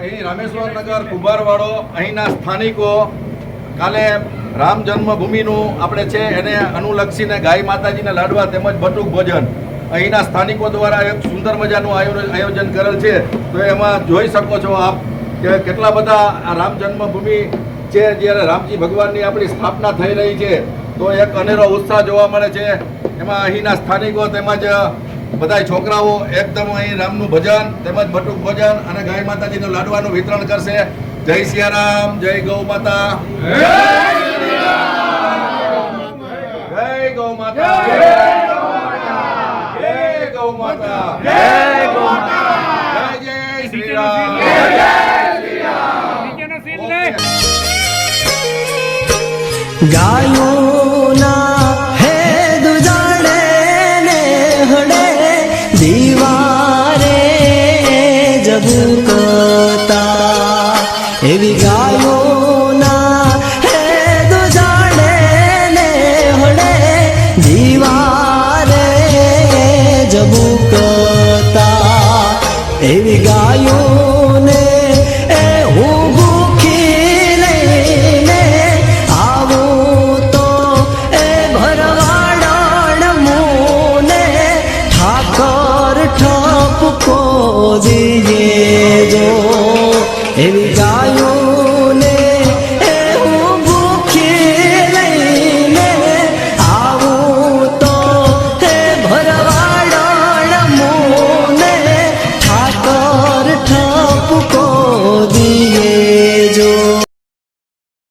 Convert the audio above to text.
રામેશ્વર નગર કુંભારવાડો, અહીંના સ્થાનિકો, કાલે રામ જન્મભૂમિનું આપણે છે એને અનુલક્ષીને ગાય માતાજીને લાડવા તેમજ બટુક ભોજન. અહીંના સ્થાનિકો દ્વારા એક સુંદર મજાનું આયો- આયોજન કરેલ છે. તો એમાં જોઈ શકો છો આપ કે કેટલા બધા આ રામ જન્મભૂમિ છે જ્યારે રામજી ભગવાનની આપણી સ્થાપના થઈ રહી છે. તો એક અનેરો ઉત્સાહ જોવા મળે છે. એમાં અહીંના સ્થાનિકો તેમજ બધા છોકરાઓ એકદમ અહીં રામનું ભજન તેમજ બટુક ભોજન અને ગાય માતાજીનું લાડવાનું વિતરણ કરશે. જય સિયારામ જય ગૌ માતા. જય ગૌ માતા. જય ગૌ માતા. જય ગૌ માતા. જય જય શ્રી રામ નીચેનો સીન લે. ગાયોના જબુકતા એવી ગાયોના હે દુજાડે ને હડે દીવારે જબુકતા એવી ગાયોને એ હું ભૂખી લઈને આવું તો એ ભરવાડણ મોને ઠાકર ઠપકો દીએ જો એવી ગાયો